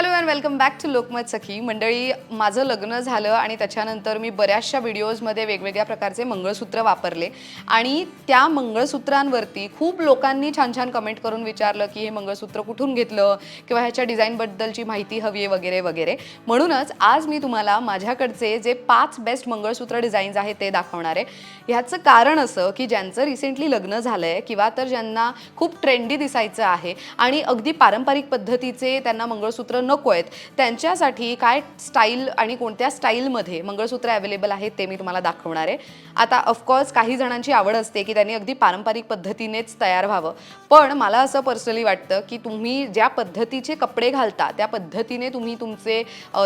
Hello and welcome back to Lokmat Sakhi मंडळी माझं लग्न झालं आणि त्याच्यानंतर मी बऱ्याचशा व्हिडिओजमध्ये वेगवेगळ्या प्रकारचे मंगळसूत्र वापरले. आणि त्या मंगळसूत्रांवरती खूप लोकांनी छान छान कमेंट करून विचारलं की हे मंगळसूत्र कुठून घेतलं किंवा ह्याच्या डिझाईनबद्दलची माहिती हवी आहे वगैरे वगैरे. म्हणूनच आज मी तुम्हाला माझ्याकडचे जे पाच बेस्ट मंगळसूत्र डिझाईन्स आहेत ते दाखवणार आहे. ह्याचं कारण असं की ज्यांचं रिसेंटली लग्न झालं आहे किंवा तर ज्यांना खूप ट्रेंडी दिसायचं आहे आणि अगदी पारंपरिक पद्धतीचे त्यांना मंगळसूत्र नको आहेत. त्यांच्यासाठी काय स्टाईल आणि कोणत्या स्टाईलमध्ये मंगळसूत्र अवेलेबल आहेत ते मी तुम्हाला दाखवणार आहे. आता ऑफकोर्स काही जणांची आवड असते की त्यांनी अगदी पारंपरिक पद्धतीनेच तयार व्हावं. पण मला असं पर्सनली वाटतं की तुम्ही ज्या पद्धतीचे कपडे घालता त्या पद्धतीने तुम्ही तुमचे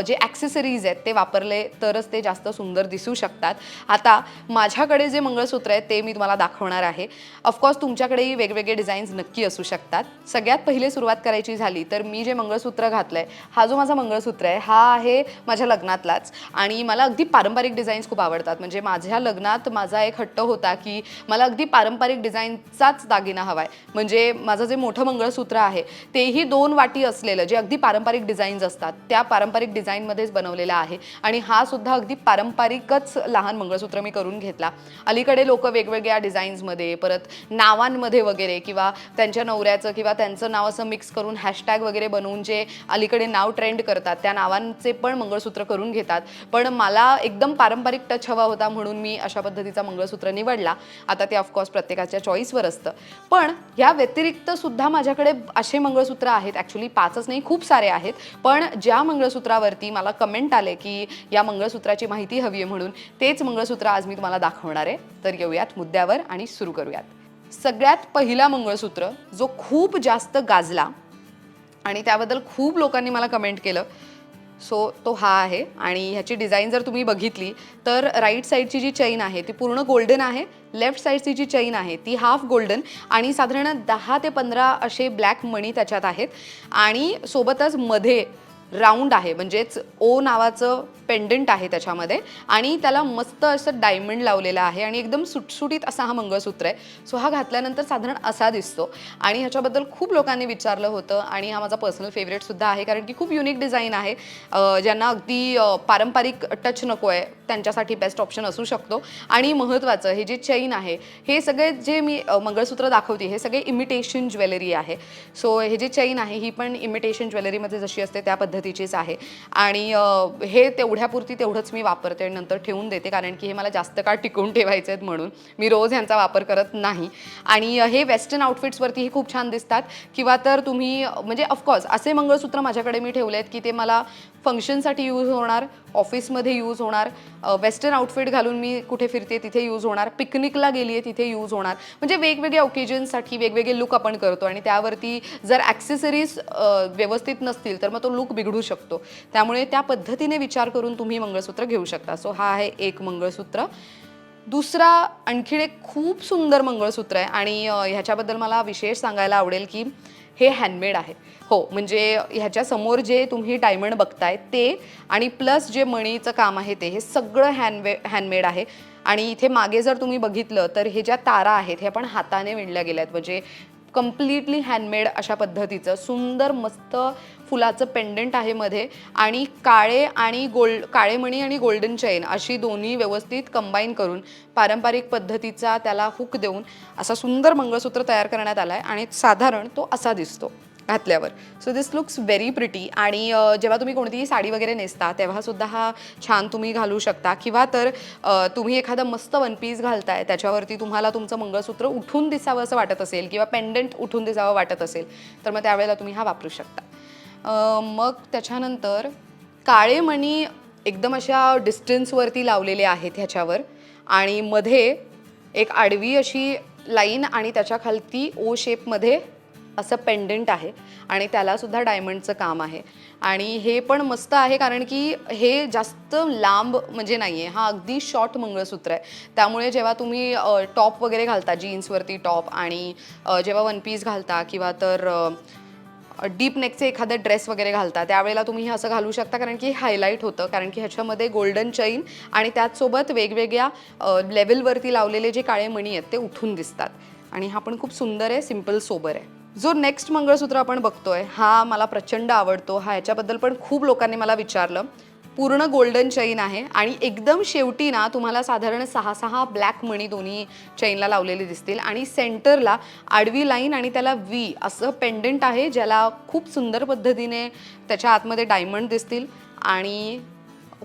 जे ॲक्सेसरीज आहेत ते वापरले तरच ते जास्त सुंदर दिसू शकतात. आता माझ्याकडे जे मंगळसूत्र आहेत ते मी तुम्हाला दाखवणार आहे. ऑफकोर्स तुमच्याकडेही वेगवेगळे डिझाईन्स नक्की असू शकतात. सगळ्यात पहिले सुरुवात करायची झाली तर मी जे मंगळसूत्र घातलं आहे हा जो माझा मंगळसूत्र आहे हा आहे माझ्या लग्नातलाच. आणि मला अगदी पारंपरिक डिझाईन्स खूप आवडतात. म्हणजे माझ्या लग्नात माझा एक हट्ट होता की मला अगदी पारंपरिक डिझाईनचाच दागिना हवा आहे म्हणजे माझं जे मोठं मंगळसूत्र आहे तेही दोन वाटी असलेलं जे अगदी पारंपरिक डिझाईन्स असतात त्या पारंपरिक डिझाईनमध्येच बनवलेलं आहे. आणि हा सुद्धा अगदी पारंपरिकच लहान मंगळसूत्र मी करून घेतला. अलीकडे लोक वेगवेगळ्या डिझाईन्समध्ये परत नावांमध्ये वगैरे किंवा त्यांच्या नवऱ्याचं किंवा त्यांचं नाव असं मिक्स करून हॅशटॅग वगैरे बनवून जे अलीकडे नाव ट्रेंड करतात त्या नावांचे पण मंगळसूत्र करून घेतात. पण मला एकदम पारंपरिक टच हवा होता म्हणून मी अशा पद्धतीचा मंगळसूत्र निवडला. आता ते ऑफकोर्स प्रत्येकाच्या चॉईसवर असतं. पण या व्यतिरिक्त सुद्धा माझ्याकडे असे मंगळसूत्र आहेत. ॲक्च्युली पाचच नाही खूप सारे आहेत. पण ज्या मंगळसूत्रावरती मला कमेंट आले की या मंगळसूत्राची माहिती हवी आहे म्हणून तेच मंगळसूत्र आज मी तुम्हाला दाखवणार आहे. तर येऊयात मुद्द्यावर आणि सुरू करूयात. सगळ्यात पहिला मंगळसूत्र जो खूप जास्त गाजला आणि त्याबद्दल खूप लोकांनी मला कमेंट केलं. सो तो हा आहे. आणि ह्याची डिझाईन जर तुम्ही बघितली तर राईट साईडची जी चैन आहे ती पूर्ण गोल्डन आहे. लेफ्ट साईडची जी चैन आहे ती हाफ गोल्डन आणि साधारण दहा ते पंधरा असे ब्लॅक मणी त्याच्यात आहेत. आणि सोबतच मध्ये राऊंड आहे. म्हणजेच ओ नावाचं पेंडंट आहे त्याच्यामध्ये. आणि त्याला मस्त असं डायमंड लावलेलं आहे आणि एकदम सुटसुटीत असा हा मंगळसूत्र आहे. सो हा घातल्यानंतर साधारण असा दिसतो. आणि ह्याच्याबद्दल खूप लोकांनी विचारलं होतं आणि हा माझा पर्सनल फेवरेटसुद्धा आहे. कारण की खूप युनिक डिझाईन आहे. ज्यांना अगदी पारंपरिक टच नको आहे त्यांच्यासाठी बेस्ट ऑप्शन असू शकतो. आणि महत्त्वाचं हे जे चैन आहे हे सगळे जे मी मंगळसूत्र दाखवते हे सगळे इमिटेशन ज्वेलरी आहे. सो हे जे चैन आहे ही पण इमिटेशन ज्वेलरीमध्ये जशी असते त्या पद्धतीचीच आहे. आणि हे तेवढ्यापुरती तेवढंच मी वापरते आणि नंतर ठेवून देते कारण की हे मला जास्त काळ टिकवून ठेवायचे आहेत म्हणून. मी रोज ह्यांचा वापर करत नाही. आणि हे वेस्टर्न आउटफिट्सवरतीही खूप छान दिसतात. किंवा तर तुम्ही म्हणजे ऑफकोर्स असे मंगळसूत्र माझ्याकडे मी ठेवले आहेत की ते मला फंक्शनसाठी यूज होणार ऑफिसमध्ये यूज होणार वेस्टर्न आउटफिट घालून मी कुठे फिरते तिथे यूज होणार पिकनिकला गेली आहे तिथे यूज होणार. म्हणजे वेगवेगळ्या ओकेजन्ससाठी वेगवेगळे लुक आपण करतो आणि त्यावरती जर ॲक्सेसरीज व्यवस्थित नसतील तर मग तो लुक निवडू शकतो. त्यामुळे त्या पद्धतीने विचार करून तुम्ही मंगळसूत्र घेऊ शकता. सो हा आहे एक मंगळसूत्र. दुसरा आणखीन एक खूप सुंदर मंगळसूत्र आहे. आणि ह्याच्याबद्दल मला विशेष सांगायला आवडेल की हे हँडमेड आहे. हो म्हणजे ह्याच्या समोर जे तुम्ही डायमंड बघताय ते आणि प्लस जे मणीचं काम आहे ते हे सगळं हँडवे हँडमेड आहे. आणि इथे मागे जर तुम्ही बघितलं तर हे ज्या तारा आहेत हे पण हाताने विणल्या गेल्या आहेत म्हणजे कम्प्लिटली हँडमेड अशा पद्धतीचं सुंदर मस्त फुलाचं पेंडंट आहे मध्ये. आणि काळे आणि गोल्ड काळेमणी आणि गोल्डन चेन अशी दोन्ही व्यवस्थित कंबाईन करून पारंपरिक पद्धतीचा त्याला हुक देऊन असा सुंदर मंगळसूत्र तयार करण्यात आला आहे आणि साधारण तो असा दिसतो. घातल्यावर. So this looks very pretty आणि जेव्हा तुम्ही कोणतीही साडी वगैरे नेसता तेव्हासुद्धा हा छान तुम्ही घालू शकता. किंवा तर तुम्ही एखादं मस्त वन पीस घालताय त्याच्यावरती तुम्हाला तुमचं मंगळसूत्र उठून दिसावं असं वाटत असेल किंवा पेंडंट उठून दिसावं वाटत असेल तर मग त्यावेळेला तुम्ही हा वापरू शकता. मग त्याच्यानंतर काळे मणी एकदम अशा डिस्टन्सवरती लावलेले आहेत ह्याच्यावर. आणि मध्ये एक आडवी अशी लाईन आणि त्याच्या खालती ओ शेपमध्ये असं पेंडंट आहे आणि त्यालासुद्धा डायमंडचं काम आहे. आणि हे पण मस्त आहे कारण की हे जास्त लांब म्हणजे नाही आहे हा अगदी शॉर्ट मंगळसूत्र आहे. त्यामुळे जेव्हा तुम्ही टॉप वगैरे घालता जीन्सवरती टॉप आणि जेव्हा वन पीस घालता किंवा तर डीप नेकचे एखादं ड्रेस वगैरे घालता त्यावेळेला तुम्ही हे असं घालू शकता कारण की हायलाईट होतं. कारण की ह्याच्यामध्ये गोल्डन चैन आणि त्याचसोबत वेगवेगळ्या लेवलवरती लावलेले जे काळे मणी आहेत ते उठून दिसतात. आणि हा पण खूप सुंदर आहे सिंपल सोबर आहे. जो नेक्स्ट मंगळसूत्र आपण बघतोय हा मला प्रचंड आवडतो. हा याच्याबद्दल पण खूप लोकांनी मला विचारलं. पूर्ण गोल्डन चैन आहे आणि एकदम शेवटी ना तुम्हाला साधारण सहा सहा ब्लॅक मणी दोन्ही चैनला लावलेले दिसतील. आणि सेंटरला आडवी लाईन आणि त्याला व्ही असं पेंडंट आहे ज्याला खूप सुंदर पद्धतीने त्याच्या आतमध्ये डायमंड दिसतील. आणि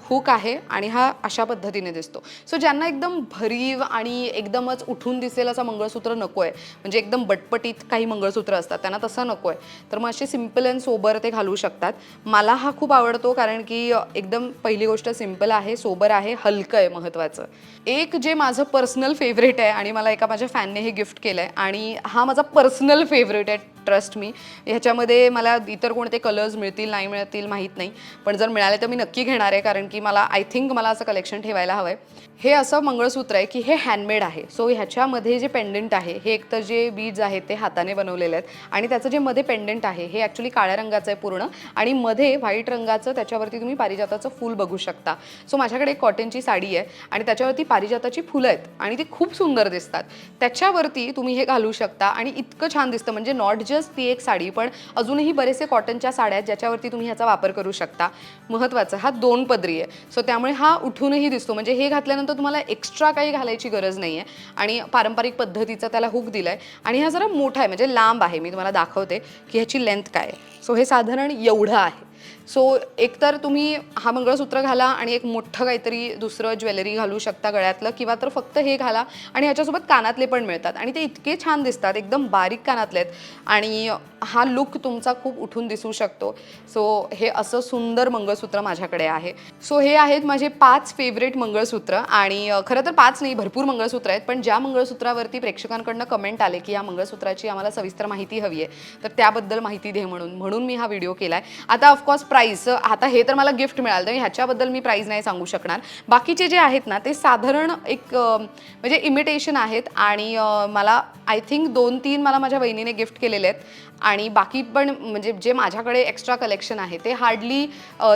हुक आहे आणि हा अशा पद्धतीने दिसतो. सो ज्यांना एकदम भरीव आणि एकदमच उठून दिसेल असं मंगळसूत्र नको आहे म्हणजे एकदम बटपटीत काही मंगळसूत्र असतात त्यांना तसं नको आहे तर मग असे सिंपल अँड सोबर ते घालू शकतात. मला हा खूप आवडतो कारण की एकदम पहिली गोष्ट सिंपल आहे सोबर आहे हलकं आहे महत्त्वाचं एक जे माझं पर्सनल फेवरेट आहे आणि मला एका माझ्या फॅनने हे गिफ्ट केलं आहे आणि हा माझा पर्सनल फेवरेट आहे ट्रस्ट मी. ह्याच्यामध्ये मला इतर कोणते कलर्स मिळतील नाही मिळतील माहीत नाही. पण जर मिळाले तर मी नक्की घेणार आहे कारण की मला आय थिंक मला असं कलेक्शन ठेवायला हवं आहे हे असं मंगळसूत्र आहे की हे हँडमेड आहे. सो ह्याच्यामध्ये जे पेंडंट आहे हे एक तर जे बीड्स आहेत ते हाताने बनवलेले आहेत. आणि त्याचं जे मध्ये पेंडंट आहे हे ॲक्च्युली काळ्या रंगाचं आहे पूर्ण. आणि मध्ये व्हाईट रंगाचं त्याच्यावरती तुम्ही पारिजाताचं फूल बघू शकता. सो माझ्याकडे एक कॉटनची साडी आहे आणि त्याच्यावरती पारिजाताची फुलं आहेत आणि ती खूप सुंदर दिसतात. त्याच्यावरती तुम्ही हे घालू शकता आणि इतकं छान दिसतं. म्हणजे नॉट जस्ट ती एक साडी पण अजूनही बरेचसे कॉटनच्या साड्या आहेत ज्याच्यावरती तुम्ही ह्याचा वापर करू शकता. महत्त्वाचं हा दोन पदरी आहे. सो त्यामुळे हा उठूनही दिसतो. म्हणजे हे घातल्यानंतर तुम्हाला एक्स्ट्रा काही घालायची गरज नाही आहे आणि पारंपरिक पद्धतीचा त्याला हुक दिला आहे आणि हा जरा मोठा आहे म्हणजे लांब आहे. मी तुम्हाला दाखवते की ह्याची लेंथ काय आहे. सो हे साधारण एवढं आहे. सो एकतर तुम्ही हा मंगळसूत्र घाला आणि एक मोठं काहीतरी दुसरं ज्वेलरी घालू शकता गळ्यातलं किंवा तर फक्त हे घाला आणि ह्याच्यासोबत कानातले पण मिळतात. आणि ते इतके छान दिसतात एकदम बारीक कानातले आहेत. आणि हा लुक तुमचा खूप उठून दिसू शकतो. सो हे असं सुंदर मंगळसूत्र माझ्याकडे आहे. सो हे आहेत माझे पाच फेवरेट मंगळसूत्र आणि खरं तर पाच नाही भरपूर मंगळसूत्र आहेत. पण ज्या मंगळसूत्रावरती प्रेक्षकांकडनं कमेंट आले की या मंगळसूत्राची आम्हाला सविस्तर माहिती हवी आहे तर त्याबद्दल माहिती दे म्हणून. म्हणून मी हा व्हिडिओ केला आहे आता ऑफकोर्स प्राईस आता हे तर मला गिफ्ट मिळालं तर ह्याच्याबद्दल मी प्राईज नाही सांगू शकणार. बाकीचे जे आहेत ना ते साधारण एक म्हणजे इमिटेशन आहेत आणि मला आय थिंक दोन तीन मला माझ्या बहिणीने गिफ्ट केलेले आहेत. आणि बाकी पण म्हणजे जे माझ्याकडे एक्स्ट्रा कलेक्शन आहे ते हार्डली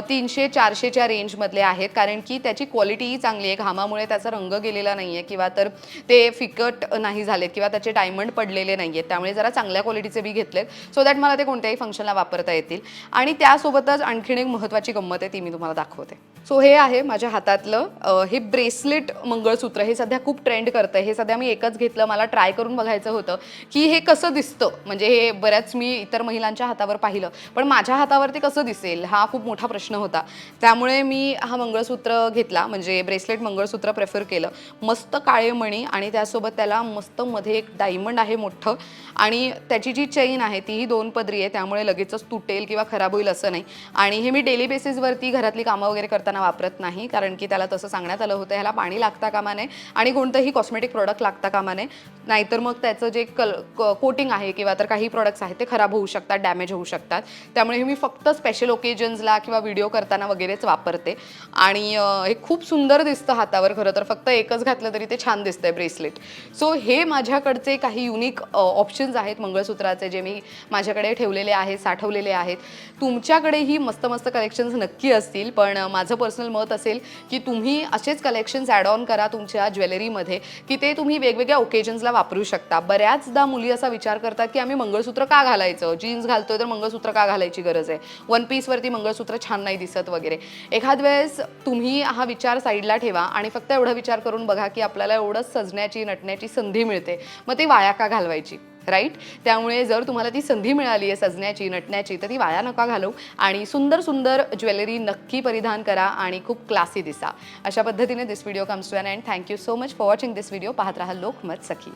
तीनशे चारशेच्या रेंजमधले आहेत. कारण की त्याची क्वालिटीही चांगली आहे. घामामुळे त्याचा रंग गेलेला नाही आहे किंवा तर ते फिकट नाही झालेत किंवा त्याचे डायमंड पडलेले नाही आहेत त्यामुळे जरा चांगल्या क्वालिटीचे बी घेतलेत. सो दॅट मला ते कोणत्याही फंक्शनला वापरता येतील. आणि त्यासोबतच आणखीन एक महत्त्वाची गंमत आहे ती मी तुम्हाला दाखवते. सो हे आहे माझ्या हातातलं हे ब्रेसलेट मंगळसूत्र. हे सध्या खूप ट्रेंड करतं हे सध्या मी एकच घेतलं. मला ट्राय करून बघायचं होतं की हे कसं दिसतं. म्हणजे हे बऱ्याच मी इतर महिलांच्या हातावर पाहिलं. पण माझ्या हातावरती कसं दिसेल? हा खूप मोठा प्रश्न होता. त्यामुळे मी हा मंगळसूत्र घेतला. म्हणजे ब्रेसलेट मंगळसूत्र प्रेफर केलं. मस्त काळे मणी आणि त्यासोबत त्याला मस्त मध्ये एक डायमंड आहे मोठं. आणि त्याची जी चेन आहे तीही दोन पदरी आहे. त्यामुळे लगेचच तुटेल किंवा खराब होईल असं नाही. आणि हे मी डेली बेसिसवरती घरातली कामं वगैरे करताना वापरत नाही कारण की त्याला तसं सांगण्यात आलं होतं ह्याला पाणी लागता कामा नये आणि कोणतंही कॉस्मेटिक प्रोडक्ट लागता कामा नये. नाहीतर मग त्याचं जे कल कोटिंग आहे किंवा तर काही प्रोडक्ट्स आहेत ते खराब होऊ शकतात डॅमेज होऊ शकतात. त्यामुळे हे मी फक्त स्पेशल ओकेजन्सला किंवा व्हिडिओ करताना वगैरेच वापरते. आणि हे खूप सुंदर दिसतं हातावर खरं तर फक्त एकच घातलं तरी ते छान दिसतंय ब्रेसलेट सो हे माझ्याकडचे काही युनिक ऑप्शन्स आहेत मंगळसूत्राचे जे मी माझ्याकडे ठेवलेले आहेत साठवलेले आहेत. तुमच्याकडेही मस्त मस्त कलेक्शन्स नक्की असतील पण माझं पर्सनल मत असेल की तुम्ही असेच कलेक्शन्स ॲड ऑन करा तुमच्या ज्वेलरीमध्ये की ते तुम्ही वेगवेगळ्या ओकेजन्सला वापरू शकता. बऱ्याचदा मुली असा विचार करतात की आम्ही मंगळसूत्र का घालायचं? जीन्स घालतोय तर मंगळसूत्र का घालायची गरज आहे? वन पीसवरती मंगळसूत्र छान नाही दिसत वगैरे. एखाद वेळेस तुम्ही हा विचार साईडला ठेवा आणि फक्त एवढा विचार करून बघा की आपल्याला एवढं सजण्याची नटण्याची संधी मिळते. मग ती वाया का घालवायची? राईट? त्यामुळे जर तुम्हाला ती संधी मिळाली आहे सजण्याची नटण्याची तर ती वाया नका घालवू. आणि सुंदर सुंदर ज्वेलरी नक्की परिधान करा आणि खूप क्लासी दिसा. अशा पद्धतीने this video comes to an end thank you so much for watching this video पाहत राहा लोकमत सखी.